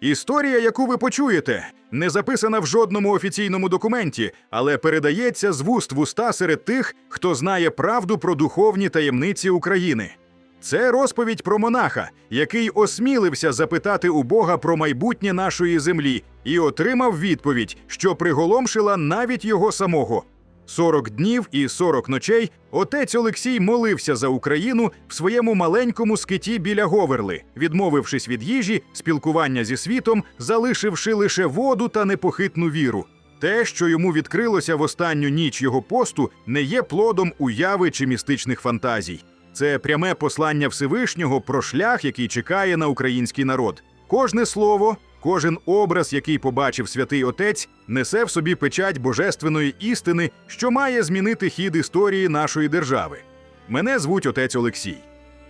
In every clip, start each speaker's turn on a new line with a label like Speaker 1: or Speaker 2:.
Speaker 1: Історія, яку ви почуєте, не записана в жодному офіційному документі, але передається з вуст в уста серед тих, хто знає правду про духовні таємниці України. Це розповідь про монаха, який осмілився запитати у Бога про майбутнє нашої землі і отримав відповідь, що приголомшила навіть його самого. 40 днів і 40 ночей отець Олексій молився за Україну в своєму маленькому скиті біля Говерли, відмовившись від їжі, спілкування зі світом, залишивши лише воду та непохитну віру. Те, що йому відкрилося в останню ніч його посту, не є плодом уяви чи містичних фантазій. Це пряме послання Всевишнього про шлях, який чекає на український народ. Кожне слово, кожен образ, який побачив святий отець, несе в собі печать божественної істини, що має змінити хід історії нашої держави. Мене звуть отець Олексій.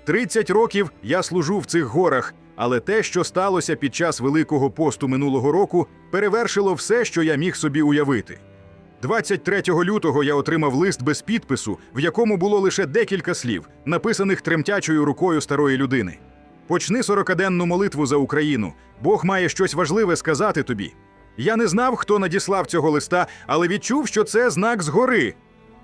Speaker 1: 30 років я служу в цих горах, але те, що сталося під час Великого посту минулого року, перевершило все, що я міг собі уявити. 23 лютого я отримав лист без підпису, в якому було лише декілька слів, написаних тремтячою рукою старої людини. Почни сорокаденну молитву за Україну. Бог має щось важливе сказати тобі. Я не знав, хто надіслав цього листа, але відчув, що це знак згори.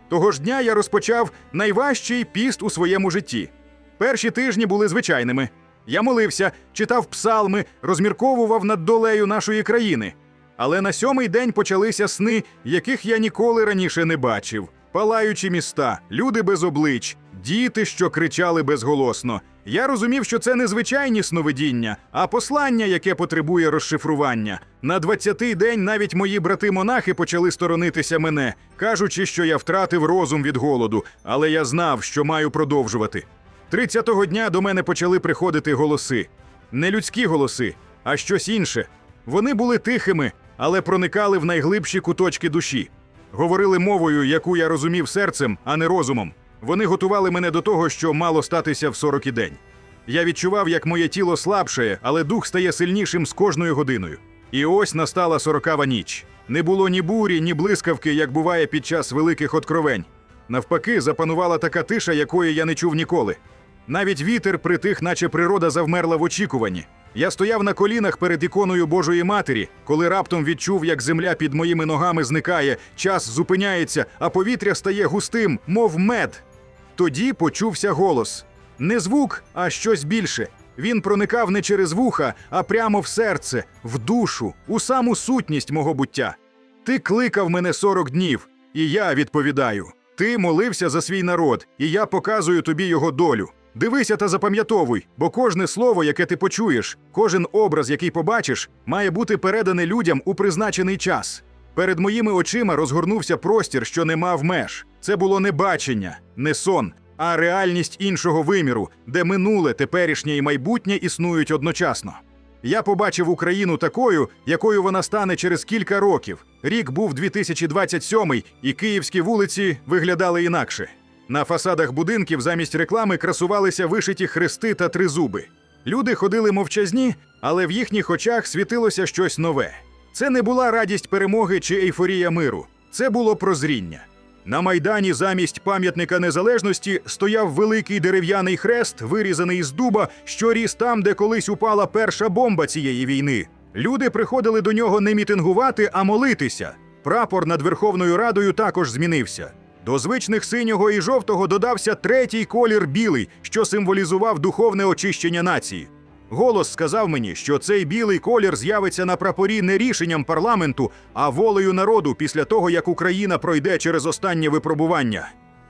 Speaker 1: Того ж дня я розпочав найважчий піст у своєму житті. Перші тижні були звичайними. Я молився, читав псалми, розмірковував над долею нашої країни. Але на сьомий день почалися сни, яких я ніколи раніше не бачив. Палаючі міста, люди без облич, діти, що кричали безголосно. Я розумів, що це не звичайні сновидіння, а послання, яке потребує розшифрування. На двадцятий день навіть мої брати-монахи почали сторонитися мене, кажучи, що я втратив розум від голоду, але я знав, що маю продовжувати. Тридцятого дня до мене почали приходити голоси. Не людські голоси, а щось інше. Вони були тихими, але проникали в найглибші куточки душі. Говорили мовою, яку я розумів серцем, а не розумом. Вони готували мене до того, що мало статися в 40 день. Я відчував, як моє тіло слабшає, але дух стає сильнішим з кожною годиною. І ось настала сорокава ніч. Не було ні бурі, ні блискавки, як буває під час великих откровень. Навпаки, запанувала така тиша, якої я не чув ніколи. Навіть вітер притих, наче природа завмерла в очікуванні. Я стояв на колінах перед іконою Божої Матері, коли раптом відчув, як земля під моїми ногами зникає, час зупиняється, а повітря стає густим, мов мед. Тоді почувся голос. Не звук, а щось більше. Він проникав не через вуха, а прямо в серце, в душу, у саму сутність мого буття. Ти кликав мене сорок днів, і я відповідаю. Ти молився за свій народ, і я показую тобі його долю. Дивися та запам'ятовуй, бо кожне слово, яке ти почуєш, кожен образ, який побачиш, має бути переданий людям у призначений час. Перед моїми очима розгорнувся простір, що не мав меж. Це було не бачення, не сон, а реальність іншого виміру, де минуле, теперішнє і майбутнє існують одночасно. Я побачив Україну такою, якою вона стане через кілька років. Рік був 2027, і київські вулиці виглядали інакше. На фасадах будинків замість реклами красувалися вишиті хрести та тризуби. Люди ходили мовчазні, але в їхніх очах світилося щось нове. Це не була радість перемоги чи ейфорія миру, це було прозріння. На майдані замість пам'ятника незалежності стояв великий дерев'яний хрест, вирізаний з дуба, що ріс там, де колись упала перша бомба цієї війни. Люди приходили до нього не мітингувати, а молитися. Прапор над Верховною Радою також змінився. До звичних синього і жовтого додався третій колір білий, що символізував духовне очищення нації. Голос сказав мені, що цей білий колір з'явиться на прапорі не рішенням парламенту, а волею народу після того, як Україна пройде через останнє випробування.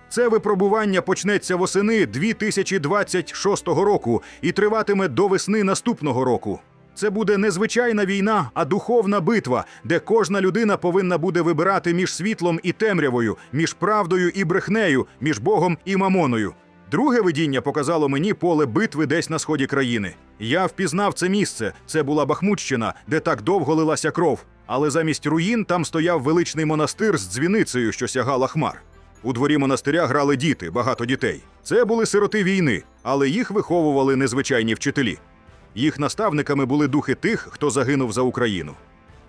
Speaker 1: Це випробування почнеться восени 2026 року і триватиме до весни наступного року. Це буде не звичайна війна, а духовна битва, де кожна людина повинна буде вибирати між світлом і темрявою, між правдою і брехнею, між Богом і мамоною. Друге видіння показало мені поле битви десь на сході країни. Я впізнав це місце. Це була Бахмутщина, де так довго лилася кров. Але замість руїн там стояв величний монастир з дзвіницею, що сягала хмар. У дворі монастиря грали діти, багато дітей. Це були сироти війни, але їх виховували незвичайні вчителі. Їх наставниками були духи тих, хто загинув за Україну.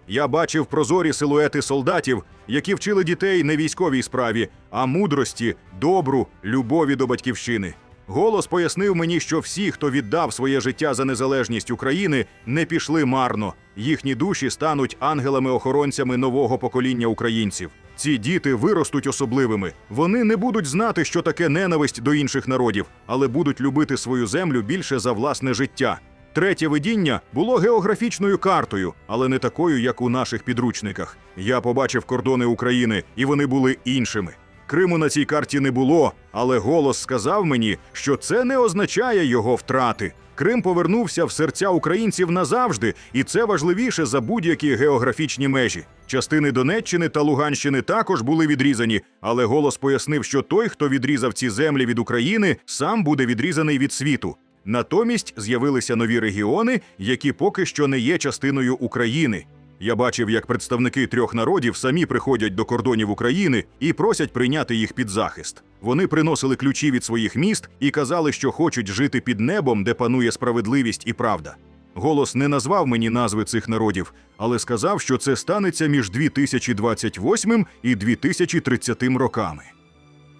Speaker 1: Я бачив прозорі силуети солдатів, які вчили дітей не військовій справі, а мудрості, добру, любові до батьківщини. Голос пояснив мені, що всі, хто віддав своє життя за незалежність України, не пішли марно. Їхні душі стануть ангелами-охоронцями нового покоління українців. Ці діти виростуть особливими. Вони не будуть знати, що таке ненависть до інших народів, але будуть любити свою землю більше за власне життя. Третє видіння було географічною картою, але не такою, як у наших підручниках. Я побачив кордони України, і вони були іншими. Криму на цій карті не було, але голос сказав мені, що це не означає його втрати. Крим повернувся в серця українців назавжди, і це важливіше за будь-які географічні межі. Частини Донеччини та Луганщини також були відрізані, але голос пояснив, що той, хто відрізав ці землі від України, сам буде відрізаний від світу. Натомість з'явилися нові регіони, які поки що не є частиною України. Я бачив, як представники трьох народів самі приходять до кордонів України і просять прийняти їх під захист. Вони приносили ключі від своїх міст і казали, що хочуть жити під небом, де панує справедливість і правда. Голос не назвав мені назви цих народів, але сказав, що це станеться між 2028 і 2030 роками.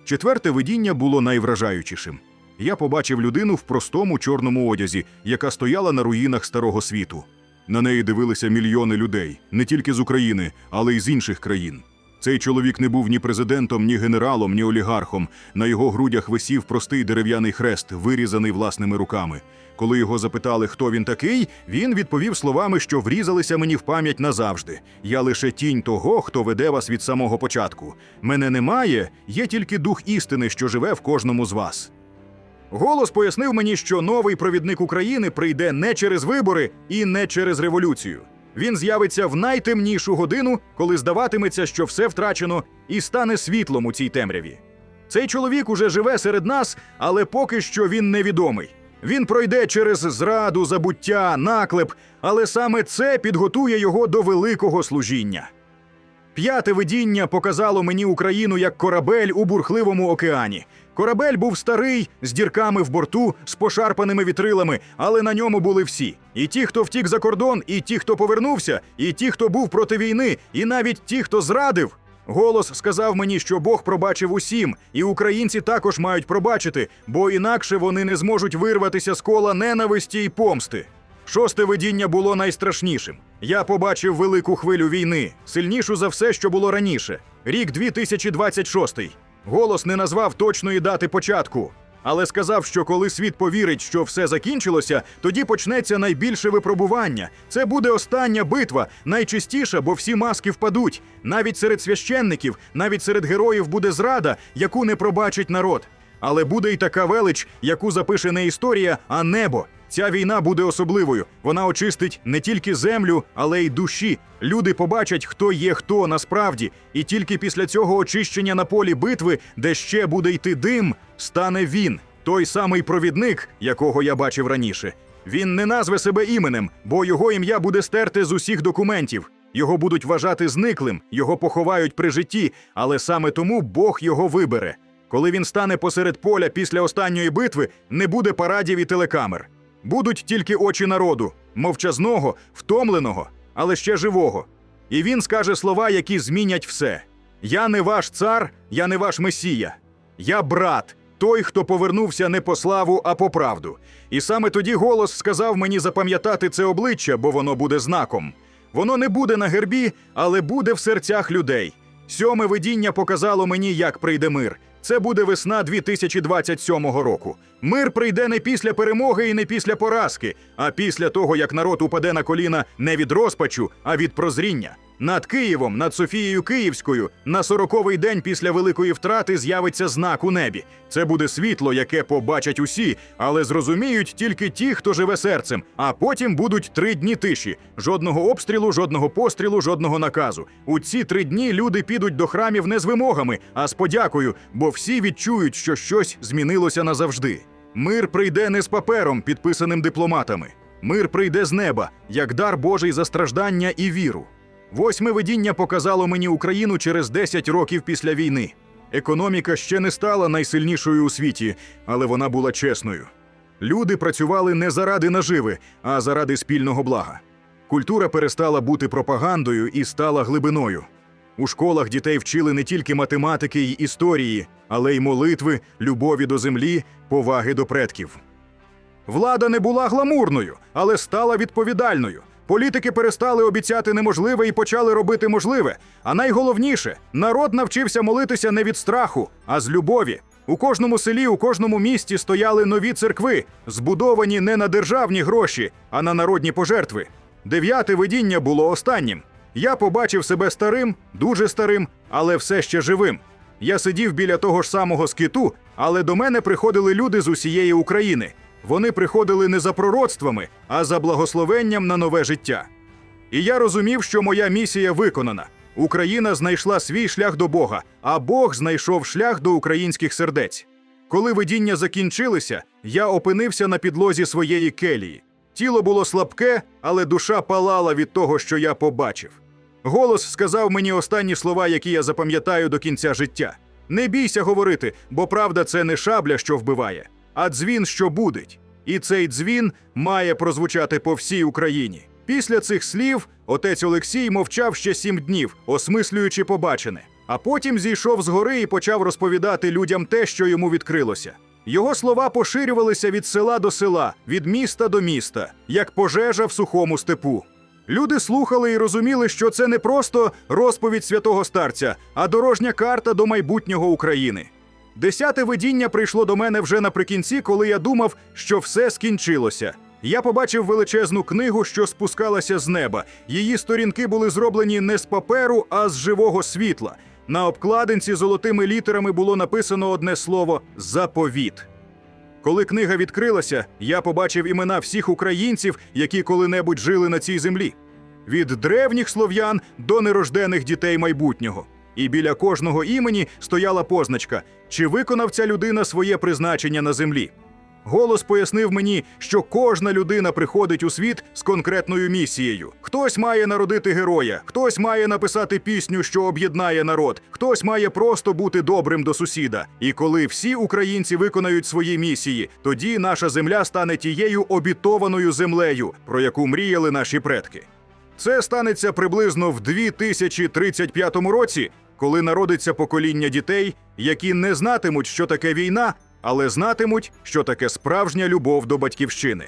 Speaker 1: Четверте видіння було найвражаючішим. Я побачив людину в простому чорному одязі, яка стояла на руїнах старого світу. На неї дивилися мільйони людей, не тільки з України, але й з інших країн. Цей чоловік не був ні президентом, ні генералом, ні олігархом. На його грудях висів простий дерев'яний хрест, вирізаний власними руками. Коли його запитали, хто він такий, він відповів словами, що врізалися мені в пам'ять назавжди. Я лише тінь того, хто веде вас від самого початку. Мене немає, є тільки дух істини, що живе в кожному з вас. Голос пояснив мені, що новий провідник України прийде не через вибори і не через революцію. Він з'явиться в найтемнішу годину, коли здаватиметься, що все втрачено, і стане світлом у цій темряві. Цей чоловік уже живе серед нас, але поки що він невідомий. Він пройде через зраду, забуття, наклеп, але саме це підготує його до великого служіння. П'яте видіння показало мені Україну як корабель у бурхливому океані. Корабель був старий, з дірками в борту, з пошарпаними вітрилами, але на ньому були всі: і ті, хто втік за кордон, і ті, хто повернувся, і ті, хто був проти війни, і навіть ті, хто зрадив. Голос сказав мені, що Бог пробачив усім, і українці також мають пробачити, бо інакше вони не зможуть вирватися з кола ненависті й помсти. Шосте видіння було найстрашнішим. Я побачив велику хвилю війни, сильнішу за все, що було раніше. Рік 2026. Голос не назвав точної дати початку, але сказав, що коли світ повірить, що все закінчилося, тоді почнеться найбільше випробування. Це буде остання битва, найчистіша, бо всі маски впадуть. Навіть серед священників, навіть серед героїв буде зрада, яку не пробачить народ. Але буде й така велич, яку запише не історія, а небо. Ця війна буде особливою. Вона очистить не тільки землю, але й душі. Люди побачать, хто є хто насправді, і тільки після цього очищення на полі битви, де ще буде йти дим, стане він, той самий провідник, якого я бачив раніше. Він не назве себе іменем, бо його ім'я буде стерте з усіх документів. Його будуть вважати зниклим, його поховають при житті, але саме тому Бог його вибере. Коли він стане посеред поля після останньої битви, не буде парадів і телекамер. Будуть тільки очі народу, мовчазного, втомленого, але ще живого. І він скаже слова, які змінять все: Я не ваш цар, я не ваш месія. Я брат, той, хто повернувся не по славу, а по правду. І саме тоді голос сказав мені запам'ятати це обличчя, бо воно буде знаком. Воно не буде на гербі, але буде в серцях людей. Сьоме видіння показало мені, як прийде мир. Це буде весна 2027 року. Мир прийде не після перемоги і не після поразки, а після того, як народ упаде на коліна не від розпачу, а від прозріння. Над Києвом, над Софією Київською, на сороковий день після великої втрати з'явиться знак у небі. Це буде світло, яке побачать усі, але зрозуміють тільки ті, хто живе серцем. А потім будуть три дні тиші: жодного обстрілу, жодного пострілу, жодного наказу. У ці три дні люди підуть до храмів не з вимогами, а з подякою, бо всі відчують, що щось змінилося назавжди. Мир прийде не з папером, підписаним дипломатами. Мир прийде з неба, як дар Божий за страждання і віру. Восьме видіння показало мені Україну через 10 років після війни. Економіка ще не стала найсильнішою у світі, але вона була чесною. Люди працювали не заради наживи, а заради спільного блага. Культура перестала бути пропагандою і стала глибиною. У школах дітей вчили не тільки математики й історії, але й молитви, любові до землі, поваги до предків. Влада не була гламурною, але стала відповідальною. Політики перестали обіцяти неможливе і почали робити можливе. А найголовніше, народ навчився молитися не від страху, а з любові. У кожному селі, у кожному місті стояли нові церкви, збудовані не на державні гроші, а на народні пожертви. Дев'яте видіння було останнім. Я побачив себе старим, дуже старим, але все ще живим. Я сидів біля того ж самого скиту, але до мене приходили люди з усієї України. Вони приходили не за пророцтвами, а за благословенням на нове життя. І я розумів, що моя місія виконана. Україна знайшла свій шлях до Бога, а Бог знайшов шлях до українських сердець. Коли видіння закінчилися, я опинився на підлозі своєї келії. Тіло було слабке, але душа палала від того, що я побачив. Голос сказав мені останні слова, які я запам'ятаю до кінця життя. Не бійся говорити, бо правда це не шабля, що вбиває, а дзвін, що будить. І цей дзвін має прозвучати по всій Україні. Після цих слів отець Олексій мовчав ще сім днів, осмислюючи побачене. А потім зійшов з гори і почав розповідати людям те, що йому відкрилося. Його слова поширювалися від села до села, від міста до міста, як пожежа в сухому степу. Люди слухали і розуміли, що це не просто розповідь святого старця, а дорожня карта до майбутнього України. Десяте видіння прийшло до мене вже наприкінці, коли я думав, що все скінчилося. Я побачив величезну книгу, що спускалася з неба. Її сторінки були зроблені не з паперу, а з живого світла. На обкладинці золотими літерами було написано одне слово заповіт. Коли книга відкрилася, я побачив імена всіх українців, які коли-небудь жили на цій землі. Від древніх слов'ян до нерождених дітей майбутнього. І біля кожного імені стояла позначка, чи виконав ця людина своє призначення на землі. Голос пояснив мені, що кожна людина приходить у світ з конкретною місією. Хтось має народити героя, хтось має написати пісню, що об'єднає народ, хтось має просто бути добрим до сусіда. І коли всі українці виконають свої місії, тоді наша земля стане тією обітованою землею, про яку мріяли наші предки. Це станеться приблизно в 2035 році, коли народиться покоління дітей, які не знатимуть, що таке війна, але знатимуть, що таке справжня любов до батьківщини.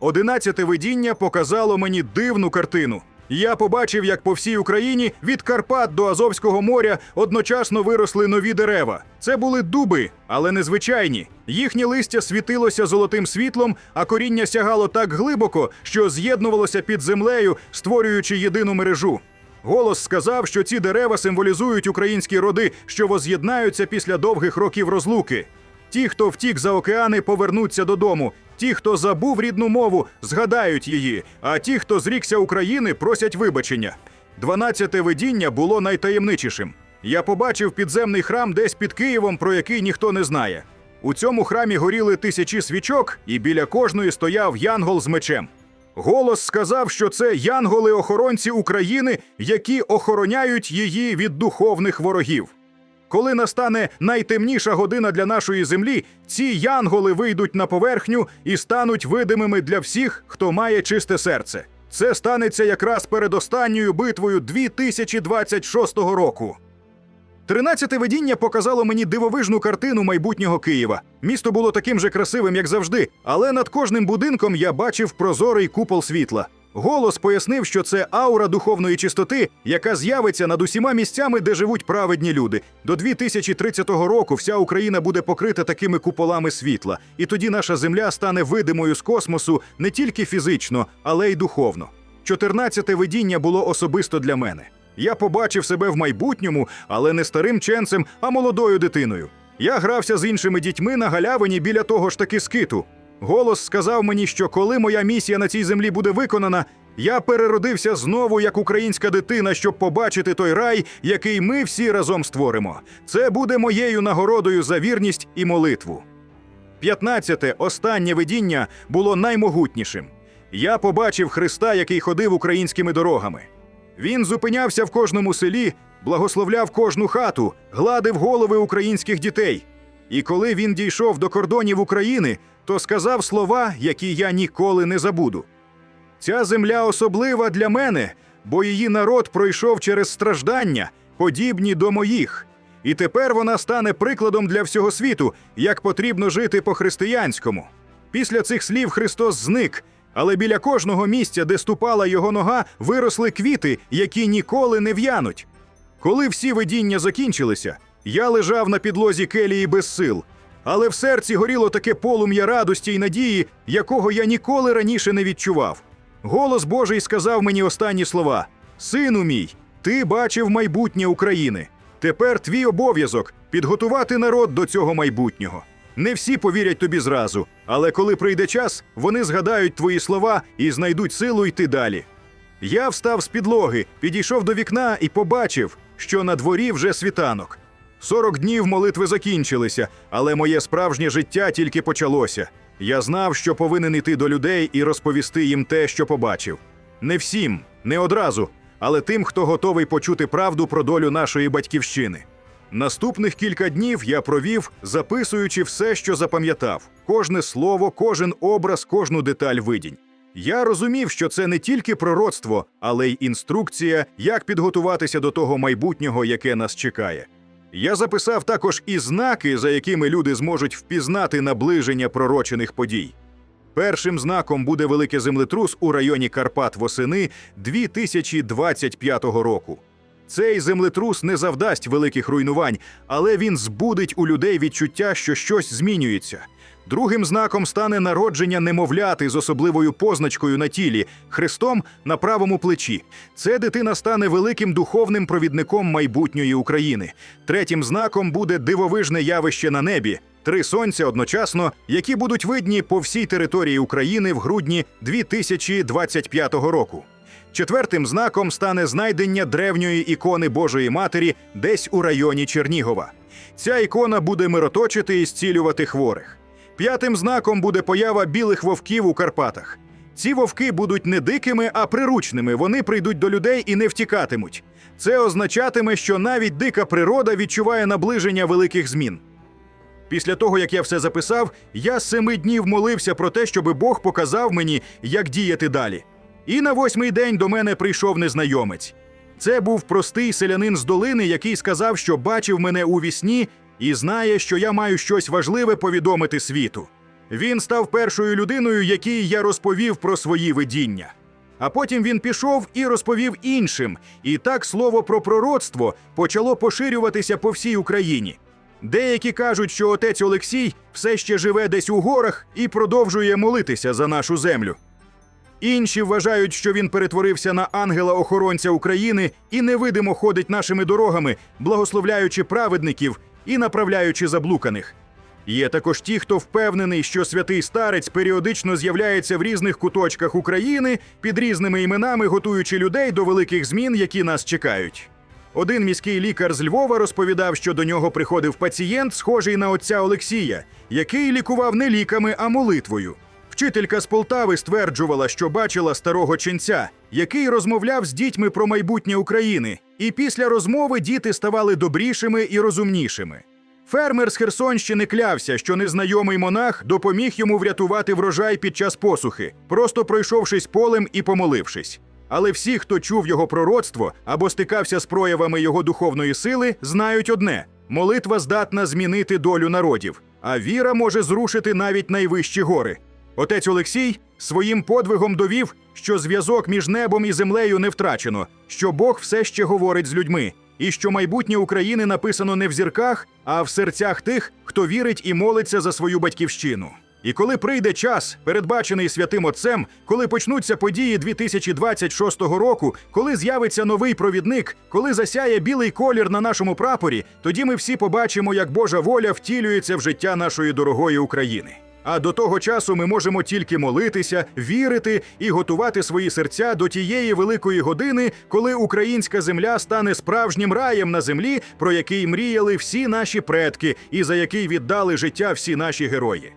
Speaker 1: Одинадцяте видіння показало мені дивну картину. Я побачив, як по всій Україні від Карпат до Азовського моря одночасно виросли нові дерева. Це були дуби, але незвичайні. Їхнє листя світилося золотим світлом, а коріння сягало так глибоко, що з'єднувалося під землею, створюючи єдину мережу. Голос сказав, що ці дерева символізують українські роди, що воз'єднаються після довгих років розлуки. Ті, хто втік за океани, повернуться додому. Ті, хто забув рідну мову, згадають її. А ті, хто зрікся України, просять вибачення. Дванадцяте видіння було найтаємничішим. Я побачив підземний храм десь під Києвом, про який ніхто не знає. У цьому храмі горіли тисячі свічок, і біля кожної стояв янгол з мечем. Голос сказав, що це янголи-охоронці України, які охороняють її від духовних ворогів. Коли настане найтемніша година для нашої землі, ці янголи вийдуть на поверхню і стануть видимими для всіх, хто має чисте серце. Це станеться якраз перед останньою битвою 2026 року. Тринадцяте видіння показало мені дивовижну картину майбутнього Києва. Місто було таким же красивим, як завжди, але над кожним будинком я бачив прозорий купол світла. Голос пояснив, що це аура духовної чистоти, яка з'явиться над усіма місцями, де живуть праведні люди. До 2030 року вся Україна буде покрита такими куполами світла, і тоді наша земля стане видимою з космосу не тільки фізично, але й духовно. Чотирнадцяте видіння було особисто для мене. Я побачив себе в майбутньому, але не старим ченцем, а молодою дитиною. Я грався з іншими дітьми на галявині біля того ж таки скиту. Голос сказав мені, що коли моя місія на цій землі буде виконана, я переродився знову як українська дитина, щоб побачити той рай, який ми всі разом створимо. Це буде моєю нагородою за вірність і молитву. П'ятнадцяте, останнє видіння було наймогутнішим. Я побачив Христа, який ходив українськими дорогами. Він зупинявся в кожному селі, благословляв кожну хату, гладив голови українських дітей. І коли він дійшов до кордонів України, то сказав слова, які я ніколи не забуду. Ця земля особлива для мене, бо її народ пройшов через страждання, подібні до моїх. І тепер вона стане прикладом для всього світу, як потрібно жити по-християнському. Після цих слів Христос зник, але біля кожного місця, де ступала його нога, виросли квіти, які ніколи не в'януть. Коли всі видіння закінчилися, я лежав на підлозі келії без сил, але в серці горіло таке полум'я радості й надії, якого я ніколи раніше не відчував. Голос Божий сказав мені останні слова: Сину мій, ти бачив майбутнє України. Тепер твій обов'язок підготувати народ до цього майбутнього. Не всі повірять тобі зразу, але коли прийде час, вони згадають твої слова і знайдуть силу йти далі. Я встав з підлоги, підійшов до вікна і побачив, що на дворі вже світанок. Сорок днів молитви закінчилися, але моє справжнє життя тільки почалося. Я знав, що повинен іти до людей і розповісти їм те, що побачив. Не всім, не одразу, але тим, хто готовий почути правду про долю нашої батьківщини. Наступних кілька днів я провів, записуючи все, що запам'ятав: кожне слово, кожен образ, кожну деталь видінь. Я розумів, що це не тільки пророцтво, але й інструкція, як підготуватися до того майбутнього, яке нас чекає. Я записав також і знаки, за якими люди зможуть впізнати наближення пророчених подій. Першим знаком буде великий землетрус у районі Карпат восени 2025 року. Цей землетрус не завдасть великих руйнувань, але він збудить у людей відчуття, що щось змінюється. Другим знаком стане народження немовляти з особливою позначкою на тілі хрестом на правому плечі. Це дитина стане великим духовним провідником майбутньої України. Третім знаком буде дивовижне явище на небі. Три сонця одночасно, які будуть видні по всій території України в грудні 2025 року. Четвертим знаком стане знайдення древньої ікони Божої Матері десь у районі Чернігова. Ця ікона буде мироточити і зцілювати хворих. П'ятим знаком буде поява білих вовків у Карпатах. Ці вовки будуть не дикими, а приручними. Вони прийдуть до людей і не втікатимуть. Це означатиме, що навіть дика природа відчуває наближення великих змін. Після того, як я все записав, я семи днів молився про те, щоби Бог показав мені, як діяти далі. І на восьмий день до мене прийшов незнайомець. Це був простий селянин з долини, який сказав, що бачив мене у вісні і знає, що я маю щось важливе повідомити світу. Він став першою людиною, якій я розповів про свої видіння. А потім він пішов і розповів іншим, і так слово про пророцтво почало поширюватися по всій Україні. Деякі кажуть, що отець Олексій все ще живе десь у горах і продовжує молитися за нашу землю. Інші вважають, що він перетворився на ангела-охоронця України і невидимо ходить нашими дорогами, благословляючи праведників і направляючи заблуканих. Є також ті, хто впевнений, що святий старець періодично з'являється в різних куточках України під різними іменами, готуючи людей до великих змін, які нас чекають. Один міський лікар з Львова розповідав, що до нього приходив пацієнт, схожий на отця Олексія, який лікував не ліками, а молитвою. Вчителька з Полтави стверджувала, що бачила старого ченця, який розмовляв з дітьми про майбутнє України, і після розмови діти ставали добрішими і розумнішими. Фермер з Херсонщини клявся, що незнайомий монах допоміг йому врятувати врожай під час посухи, просто пройшовшись полем і помолившись. Але всі, хто чув його пророцтво або стикався з проявами його духовної сили, знають одне: молитва здатна змінити долю народів, а віра може зрушити навіть найвищі гори. Отець Олексій своїм подвигом довів, що зв'язок між небом і землею не втрачено, що Бог все ще говорить з людьми, і що майбутнє України написано не в зірках, а в серцях тих, хто вірить і молиться за свою батьківщину. І коли прийде час, передбачений святим Отцем, коли почнуться події 2026 року, коли з'явиться новий провідник, коли засяє білий колір на нашому прапорі, тоді ми всі побачимо, як Божа воля втілюється в життя нашої дорогої України. А до того часу ми можемо тільки молитися, вірити і готувати свої серця до тієї великої години, коли українська земля стане справжнім раєм на землі, про який мріяли всі наші предки і за який віддали життя всі наші герої.